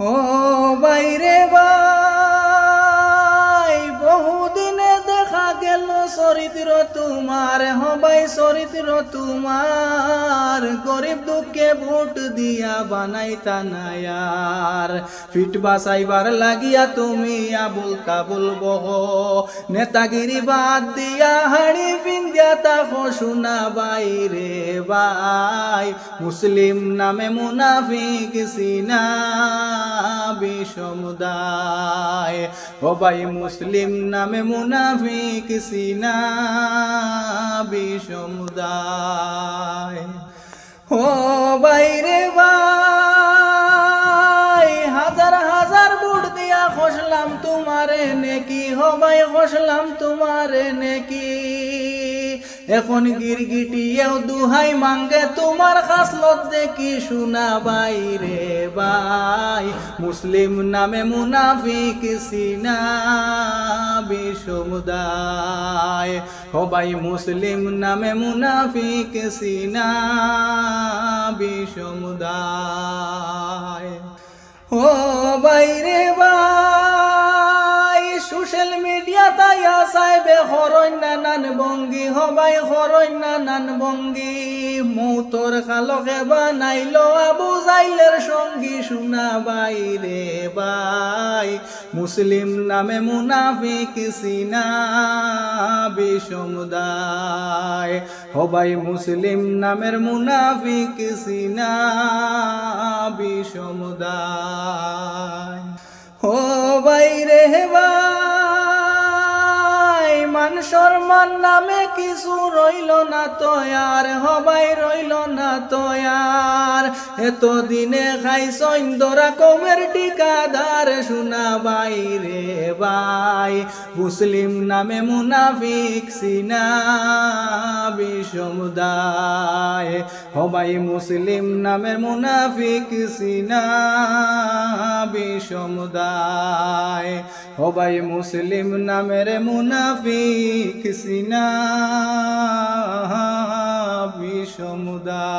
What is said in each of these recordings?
ও বাইরে বাই তোমার হবাই চরিত্র তোমার। গরিব দুঃখে ভোট দিয়া বানাইতা নায়ার। ফিট বাসাইবার লাগিয়া তুমি আবুল কাবুল বহ। নেতাগিরি বাদ দিয়া হাড়ি পিন্দিয়া তাকো শোনা বাইরে বাই মুসলিম নামে মুনাফিক সিনা বিসমুদায়। ভাই মুসলিম নামে মুনাফিক সিনা বিসমুদায়। ও বাইরে ভাই, হাজার হাজার বুট দিয়া খসলাম তোমারে নেকি হো ভাই খসলাম তোমারে নেকি। এখন গিরগিটিয়েও দুহাই মাঙ্গে, তোমার খাসলত দেখি শোনা বাইরে বাই মুসলিম নামে মুনাফিক সিনা বিসমুদায় হবাই মুসলিম নামে মুনাফিক সিনা বিষমুদায় ও বাইরে আসাইবে হরণ নানান বঙ্গি, হবাই হরণ নানান বঙ্গি। মৌতর কালকে বানাইল আবু জাইলের সঙ্গী শোনা বাইরে বাই। মুসলিম নামে মুনাফিক সিনা বিসমুদায় হবাই মুসলিম নামের মুনাফিক সিনা বিসমুদায় ও বাইরে ভাই মান সম্মান নামে কিছু রইল না তয়ার হবাই রইল না তয়ার এত দিনে খাই সৈন্দরা কমের টিকাদার শোনা বাইরে ভাই। মুসলিম নামে মুনাফিক সিনা বিসমুদায়। হবাই মুসলিম নামে মুনাফিক সিনা হবাই মুসলিম নামের মুনাফিক সিনা বিষমুদা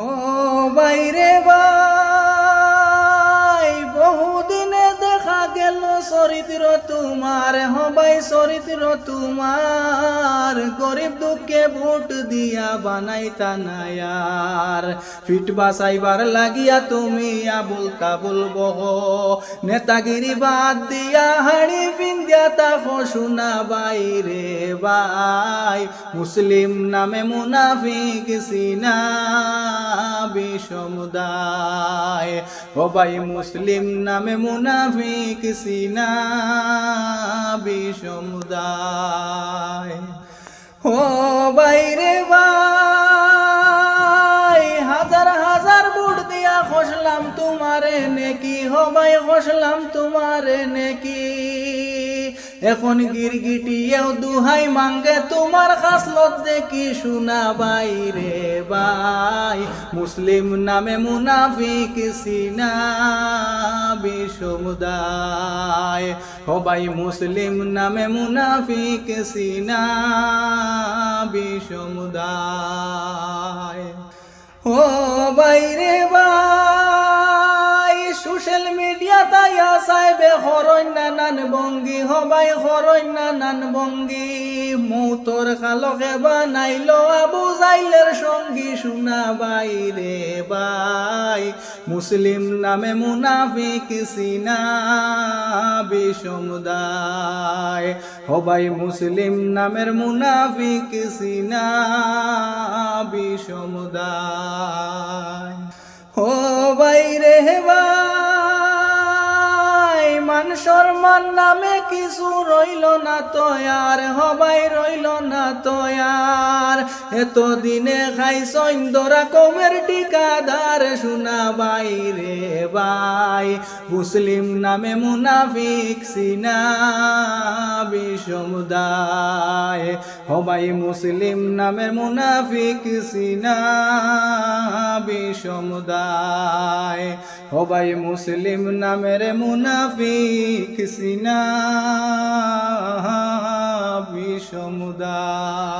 ও বাইরে বাই বহুদিনে দেখা গেল চরিত্র তোমার হবাই চরিত্র তোমার গরিব দুঃখে ভোট দিয়া বানাইতা নায়ার। ফিট বাসাইবার লাগিয়া তুমি আবুল কাবুল বহ। নেতাগিরি বাদ দিয়া হাড়ি পিন্দিয়া তাকো শোনা বাইরে বাই মুসলিম নামে মুনাফিক সিনা বিসমুদায়। ও ভাই মুসলিম নামে মুনাফিক সিনা বিসমুদায়। ও বাইরে ভাই হাজার হাজার বুট দিয়া খসলাম তোমারে নেকি হবাই খসলাম তোমারে নেকি। এখন গিরগিটিয়েও দুহাই মাঙ্গে, তোমার খাসলত দেখি শোনা বাইরে বাই মুসলিম নামে মুনাফিক সিনা বিসমুদায়। হবাই মুসলিম নামে মুনাফিক সিনা বিসমুদায়। ও বাইরে হরণ নানান বঙ্গি, হবাই হরণ নানান বঙ্গি। মৌতর কালকে বানাইল আবু জাইলের সঙ্গী শোনা বাইরে বাই। মুসলিম নামে মুনাফিক সিনা বিসমুদায় হবাই মুসলিম নামের মুনাফিক সিনা বিসমুদায় সম্মান নামে কিছু রইল না তয়ার হবাই রইল না তয়ার এত দিনে খাই সৈন্দরা কমের টিকাদার শোনা বাইরে ভাই। মুসলিম নামে মুনাফিক সিনা বিসমুদায়। হবাই মুসলিম নামে মুনাফিক সিনা হবাই মুসলিম নামের মুনাফিক সিনা বিসমুদায়